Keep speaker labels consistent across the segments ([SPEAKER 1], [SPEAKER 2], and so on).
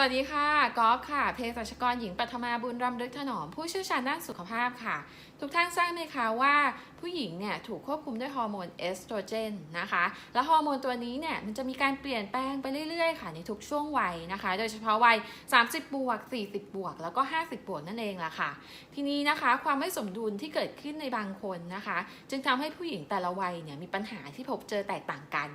[SPEAKER 1] สวัสดีค่ะกอล์ฟค่ะเภสัชกรหญิงปัทมาบุญรำลึกถนอม ผู้เชี่ยวชาญด้านสุขภาพค่ะ ทุกท่านทราบไหมคะว่าผู้หญิงเนี่ยถูกควบคุมด้วยฮอร์โมนเอสโตรเจนนะคะ และฮอร์โมนตัวนี้เนี่ยมันจะมีการเปลี่ยนแปลงไปเรื่อยๆค่ะในทุกช่วงวัยนะคะ โดยเฉพาะวัย 30 บวก 40 บวก แล้วก็ 50 บวกนั่นเองล่ะค่ะ ทีนี้นะคะความไม่สมดุลที่เกิดขึ้นในบางคนนะคะ จึงทำให้ผู้หญิงแต่ละวัยเนี่ยมีปัญหาที่พบเจอแตกต่างกัน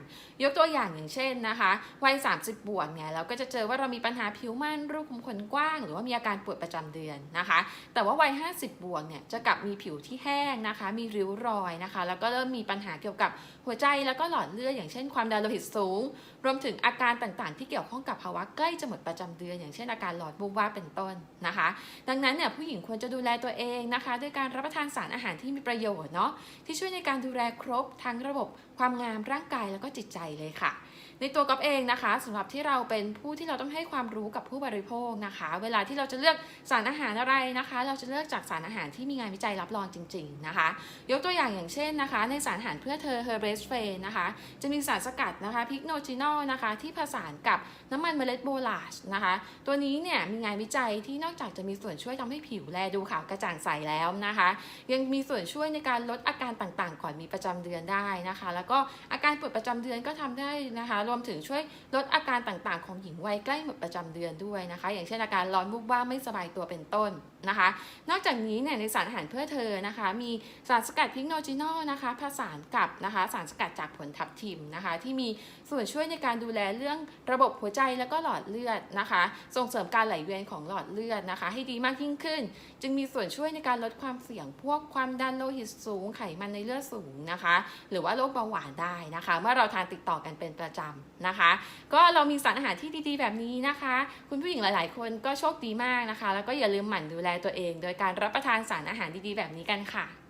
[SPEAKER 1] ยกตัวอย่างอย่างเช่นนะคะ วัย 30 บวกเนี่ยเราก็จะเจอว่าเรามีปัญหาผิวมันรูขุมขนกว้าง หรือว่ามีอาการปวดประจำเดือนนะคะ แต่ว่าวัย 50 บวกเนี่ยจะกลับมีผิวที่แห้งนะคะ มีริ้วรอยนะคะ แล้วก็เริ่มมีปัญหาเกี่ยวกับหัวใจแล้วก็หลอดเลือดอย่างเช่นความดันโลหิตสูง รวมถึงอาการต่างๆ ที่เกี่ยวข้องกับภาวะใกล้จะหมดประจำเดือน อย่างเช่นอาการหลอดบุบว่าเป็นต้นนะคะ ดังนั้นเนี่ยผู้หญิงควรจะดูแลตัวเองนะคะด้วยการรับประทานสารอาหารที่มีประโยชน์เนาะที่ช่วยในการดูแลครบทั้งระบบความงามร่างกายแล้วก็จิตใจเลยค่ะ ในตัวก๊อฟเองนะคะสำหรับที่เราเป็นผู้ที่เราต้องให้ความรู้กับผู้บริโภคนะคะ เวลาที่เราจะเลือกสารอาหารอะไรนะคะ เราจะเลือกจากสารอาหารที่มีงานวิจัยรับรองจริง ๆนะคะ ยกตัวอย่างอย่างเช่นนะคะ ในสารอาหารเพื่อเธอ h e r b a s f a นะคะ จะมีสารสกัดนะคะพิกโนจินอลนะคะที่ผสานกับน้ำมันเมล็ดโบลาชนะคะ ตัวนี้เนี่ยมีงานวิจัยที่นอกจากจะมีส่วนช่วยทำให้ผิวแลดูขาวกระจ่างใสแล้วนะคะ ยังมีส่วนช่วยในการลดอาการต่างๆ ก่อนมีประจำเดือนได้นะคะ แล้วก็อาการปวดประจำเดือนก็ทำได้นะคะ รวมถึงช่วยลดอาการต่างๆ ของหญิงวัยใกล้หมดประจำเดือนด้วยนะคะ อย่างเช่นอาการร้อนวุบว่าไม่สบายตัวเป็นต้นนะคะ นอกจากนี้เนี่ยในสารอาหารเพื่อเธอนะคะ มีสารสกัดพิกโนจินอลนะคะผสานกับนะคะสารสกัดจากผลทับทิมนะคะ ที่มีส่วนช่วยในการดูแลเรื่องระบบหัวใจแล้วก็หลอดเลือดนะคะ ส่งเสริมการไหลเวียนของหลอดเลือดนะคะ ให้ดีมากยิ่งขึ้น จึงมีส่วนช่วยในการลดความเสี่ยงพวกความดันโลหิตสูงไขมันในเลือดสูงนะคะ หรือว่าโรคเบาหวานได้นะคะ เมื่อเราทานติดต่อกันเป็นประจำนะคะ ก็เรามีสารอาหารที่ดีๆ แบบนี้นะคะคุณผู้หญิงหลาย ๆ คนก็โชคดีมากนะคะ แล้วก็อย่าลืมหมั่นดูแลตัวเอง โดยการรับประทานสารอาหารดี ๆ แบบนี้กันค่ะ